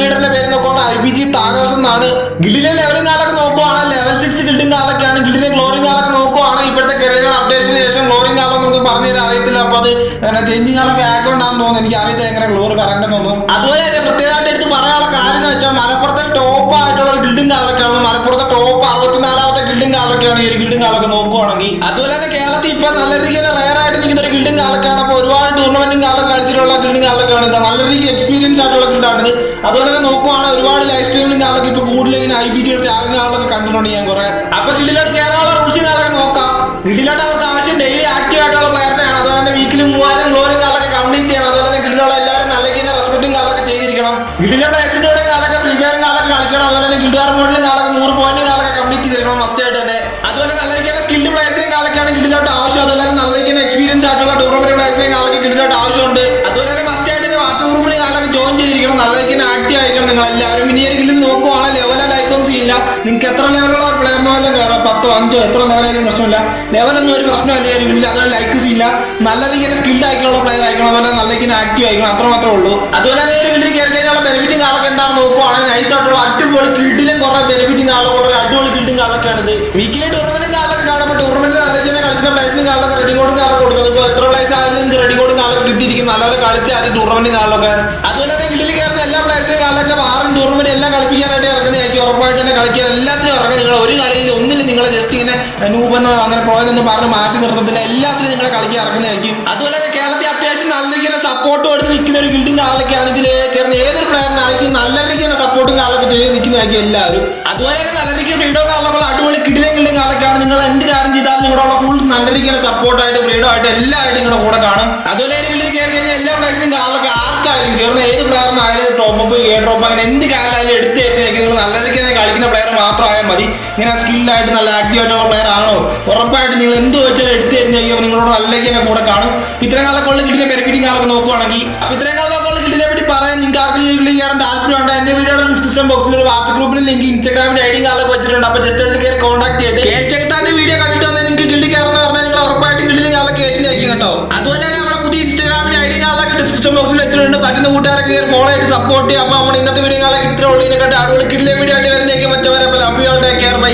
ലീഡറിന്റെ പേര് നോക്കുവാണ് I B G താരോസ് എന്നാണ്. ഗിഡിലെ ലെവലും കാലൊക്കെ നോക്കുവാണ് ലെവൽ സിക്സ് ഗിൽഡും കാലൊക്കെയാണ്. ഗിൽഡിന്റെ ഗ്ലോറിംഗ് കാലൊക്കെ നോക്കുവാണ് ഇപ്പോഴത്തെ കരിയർ അപ്ഡേഷന് ശേഷം ഗ്ലോറിംഗ് കാലം നമുക്ക് പറഞ്ഞു തരാൻ അറിയത്തില്ല. അപ്പൊ അത് പിന്നെ ചേഞ്ചിങ് കാലൊക്കെ ആക്കൗണ്ട് തോന്നുന്നു. എനിക്ക് അറിയത്തില്ല എങ്ങനെ ഗ്ലോറി പറയണ്ടെന്ന് തോന്നുന്നു. അതുപോലെ തന്നെ പ്രത്യേകമായിട്ട് എടുത്ത് പറയാനുള്ള കാര്യം എന്ന് വെച്ചാൽ മലപ്പുറത്തെ ടോപ്പ് ആയിട്ടുള്ള ഒരു ബിൽഡിംഗ് കാലൊക്കെയാണ്. മലപ്പുറത്തെ ടോപ്പ് അറുപത്തിനാലാമത്തെ ഗിൽഡും കാലൊക്കെയാണ് ഈ ഒരു കാലൊക്കെ നോക്കുവാണെങ്കിൽ. അതുപോലെ തന്നെ കേരളത്തിൽ ഇപ്പൊ നല്ല രീതിയിൽ റയർ ആയിട്ട് നിൽക്കുന്ന ഒരു ഗിൽഡും കാലൊക്കെയാണ്. അപ്പൊ ഒരുപാട് ടൂർണമെന്റും കാലം കഴിച്ചിട്ടുള്ള ഗിൽഡും കാലൊക്കെയാണ് നല്ല രീതിയിൽ ഇത് അതുപോലെ തന്നെ നോക്കുവാണ് ഒരുപാട് ലൈഫ് സ്ട്രീമിലും കാലൊക്കെ ഇപ്പൊ കൂടുതൽ ഇങ്ങനെ ഐ ബി ജി ടാഗിങ് ആളൊക്കെ കണ്ടിട്ടുണ്ട് ഞാൻ കുറെ. അപ്പൊ ഗിഡിലോട്ട് കേരള റൂൾസ് കാലൊക്കെ നോക്കാം. ഗിഡിലോട്ട് അവർക്ക് ആവശ്യം ഡെയിലി ആക്റ്റീവ് ആയിട്ടുള്ള പ്ലെയറിനെയാണ് അതുപോലെ തന്നെ വീക്കിലും മൂവായിരം ഗ്ലോറി കാലൊക്കെ കംപ്ലീറ്റ് ചെയ്യണം. അതുപോലെ തന്നെ ഗില്ലുള്ള എല്ലാവരും നല്ല രീതിയിൽ റെസ്പെക്റ്റും കാലൊക്കെ ചെയ്തിരിക്കണം. ഗിഡിലെ പ്ലേസിന്റെ കൂടെ കാലൊക്കെ ഫ്രീ കാലൊക്കെ കളിക്കണം. അതുപോലെ തന്നെ ഗിൽഡാർ മോഡിലും കാലൊക്കെ നൂറ് പോയിന്റ് നിങ്ങൾ എല്ലാവരും ഇനി ഒരിക്കലും നോക്കുവാണ് ലെവലോ ലൈക്കൊന്നും ചെയ്യില്ല. നിങ്ങൾക്ക് എത്ര ലെവലുള്ള പ്ലെയറിനോലും കയറാം പത്തോ അഞ്ചോ എത്ര ലെവലായാലും പ്രശ്നമില്ല. ലെവലൊന്നും ഒരു പ്രശ്നമല്ല ഒരു ഗില്ലിൽ അതുപോലെ ലൈക്ക് ചെയ്യില്ല നല്ല രീതിയിൽ സ്കിൽഡ് ആയിട്ടുള്ള പ്ലെയർ ആയിരിക്കണം. അതുപോലെ നല്ല രീതിയിൽ ആക്റ്റീവ് ആയിരിക്കണം. അത്ര മാത്രമേ ഉള്ളൂ. അതുപോലെ തന്നെ ഒരു ഗില്ലിൽ കയറി കഴിഞ്ഞാൽ ബെനിഫിറ്റ് കാലൊക്കെ എന്താണെന്ന് നോക്കുവാണെങ്കിൽ നൈസായിട്ടുള്ള അടിപൊളി ഗിൽഡിലും കുറെ ബെനിഫിറ്റും കാലം കൂടെ അടിപൊളി ഗിൽഡും കാലൊക്കെയാണ് വീക്കിലി ടൂർണമെന്റും കാലൊക്കെ കാണുമ്പോൾ ടൂർണമെന്റ് നല്ല രീതിയിൽ കളിക്കുന്ന പ്ലേസിനും കാലൊക്കെ റെഡി കോഡും കാലം കൊടുക്കുന്നത് ഇപ്പോൾ എത്ര പ്ലേസ് ആയാലും റെഡി കോഡും കാലൊക്കെ കിട്ടിയിരിക്കും. നല്ലപോലെ കളിച്ച് ആദ്യം ടൂർണമെന്റ് കാലൊക്കെ കളിപ്പിക്കാനായിട്ട് ഇറങ്ങുന്നതായിരിക്കും ഉറപ്പായിട്ട് തന്നെ കളിക്കാൻ എല്ലാത്തിനും ഇറങ്ങുക നിങ്ങൾ ഒരു കളിയിൽ ഒന്നിലും നിങ്ങൾ ജസ്റ്റ് ഇങ്ങനെ നൂപെന്നോ അങ്ങനെ പോയതെന്നോ പറഞ്ഞ് മാറ്റി നിർത്തത്തില്ല. എല്ലാത്തിനും നിങ്ങളെ കളിക്കാൻ ഇറങ്ങുന്നതായിരിക്കും അതുപോലെ തന്നെ കേരളത്തിൽ അത്യാവശ്യം നല്ല രീതിയിൽ സപ്പോർട്ടും എടുത്ത് നിൽക്കുന്ന ഒരു ബിൽഡിംഗ് ആളൊക്കെയാണ് ഇതിൽ കയറുന്ന ഏതൊരു പ്ലെയറിനായിരിക്കും നല്ല രീതിയിൽ സപ്പോർട്ടും കാലൊക്കെ ചെയ്ത് നിൽക്കുന്നതായിരിക്കും എല്ലാവരും. അതുപോലെ തന്നെ നല്ല രീതിക്ക് ഫ്രീഡോ കാലൊക്കെ അടിപൊളി കിടിലെങ്കിലും കാലൊക്കെയാണ്. നിങ്ങൾ എന്ത് കാര്യം ചെയ്താലും നിങ്ങളുടെ ഫുൾ നല്ല രീതിയിൽ സപ്പോർട്ടായിട്ട് ഫ്രീഡോ ആയിട്ട് എല്ലാവരും നിങ്ങളുടെ കൂടെ കാണും. അതുപോലെ കയറി കഴിഞ്ഞാൽ എല്ലാ പ്ലേസിലും കാലൊക്കെ ആർക്കായാലും കയറുന്ന ഏത് പ്ലെയറിനായാലും ടോപ്പ് അപ്പ് എ ഡ്രോപ്പ് അങ്ങനെ എന്ത് കാലായാലും എടുത്ത് കയറ്റി നിങ്ങൾ നല്ല രീതിക്ക് തന്നെ കളിക്കുന്ന പ്ലെയർ മാത്രമായാൽ മതി. ഇങ്ങനെ സ്കില്ലായിട്ട് നല്ല ആക്റ്റീവ് ആയിട്ടുള്ള പ്ലെയർ ആണോ? ഉറപ്പായിട്ട് നിങ്ങൾ എന്ത് വെച്ചാലും എടുത്ത് തരുന്നതായിരിക്കും നിങ്ങളോട് നല്ല തന്നെ കൂടെ കാണും. ഇത്രയും കാലം ഉള്ള കിട്ടിയ ബെനിഫിറ്റിംഗ് കാലൊക്കെ നോക്കുവാണെങ്കിൽ അപ്പോൾ ഇത്രയും കാലം ഉള്ള കിട്ടിനെ പറ്റി പറയാൻ നിങ്ങൾക്ക് ആർക്കും ചെയ്യാൻ വീഡിയോ കയറാൻ താല്പര്യമുണ്ട് എന്റെ വീഡിയോയുടെ ഡിസ്ക്രിപ്ഷൻ ബോക്സിൽ ഒരു വാട്സ്ആപ്പ് ഗ്രൂപ്പിൽ ലിങ്ക് ഇൻസ്റ്റാഗ്രാമിന്റെ ഐ ഡി കാലൊക്കെ വെച്ചിട്ടുണ്ട്. അപ്പോൾ ജസ്റ്റ് അതിൽ കയറി കോൺടാക്ട് ചെയ്തിട്ട് കേൾച്ചെടുത്താന്റെ വീഡിയോ കണ്ടിട്ട് വന്നാൽ നിങ്ങൾക്ക് ഗിൽഡി കയറുന്ന പറഞ്ഞാൽ നിങ്ങൾ ഉറപ്പായിട്ട് ഗിൽഡിലും കാലൊക്കെ ഏറ്റിനായിരിക്കും കേട്ടോ. അതുപോലെ പുതിയ ഇൻസ്റ്റാഗ്രാമിന് ഐ ഡി കാലൊക്കെ ഡിസ്ക്രിപ്ഷൻ ബോക്സിൽ വെച്ചിട്ടുണ്ട്. പറ്റുന്ന കൂട്ടുകാരൊക്കെ കയറി ഫോളോ ആയിട്ട് സപ്പോർട്ട് ചെയ്യുക അപ്പൊ നമ്മൾ ഇന്നത്തെ വീഡിയോ കാലൊക്കെ ഇത്ര ഉള്ളതിനെക്കാട്ട് ആളുകൾ കിഡിലെ വീഡിയോ ആയിട്ട് വരുന്നേക്കും മറ്റവരെ അപ്പോൾ ലവ് യു കെയർ ബൈ